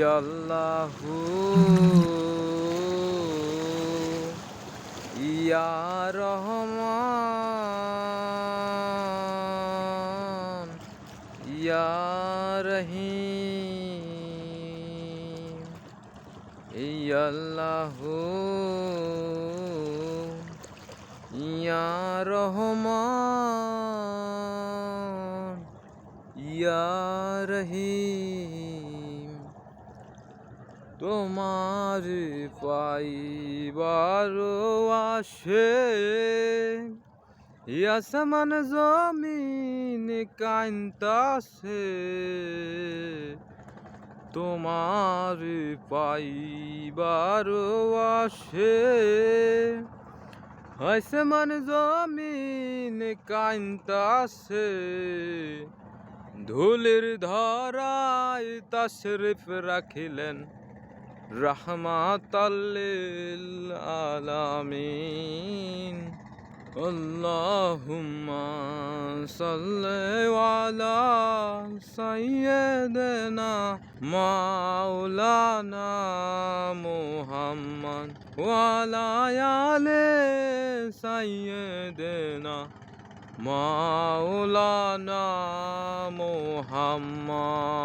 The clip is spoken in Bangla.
ইয়াল্লাহু ইয়া রহমান ইয়া রহিম ইয়াল্লাহু ইয়া রহমান ইয়া রহিম। তোমার পাইবার আসে। আসমান জমিন কান্তাসে তোমার পাইবার আসে। আসমান জমিন কান্তাসে ধুলির ধরায় তশরিফ রাখিলেন। রহমাতাল্লিল আলামিন আল্লাহুম্মা সাল্লি আলা সাইয়্যিদিনা মাওলানা মুহাম্মদ ওয়ালা আলে সাইয়্যিদিনা মাওলানা মুহাম্মদ।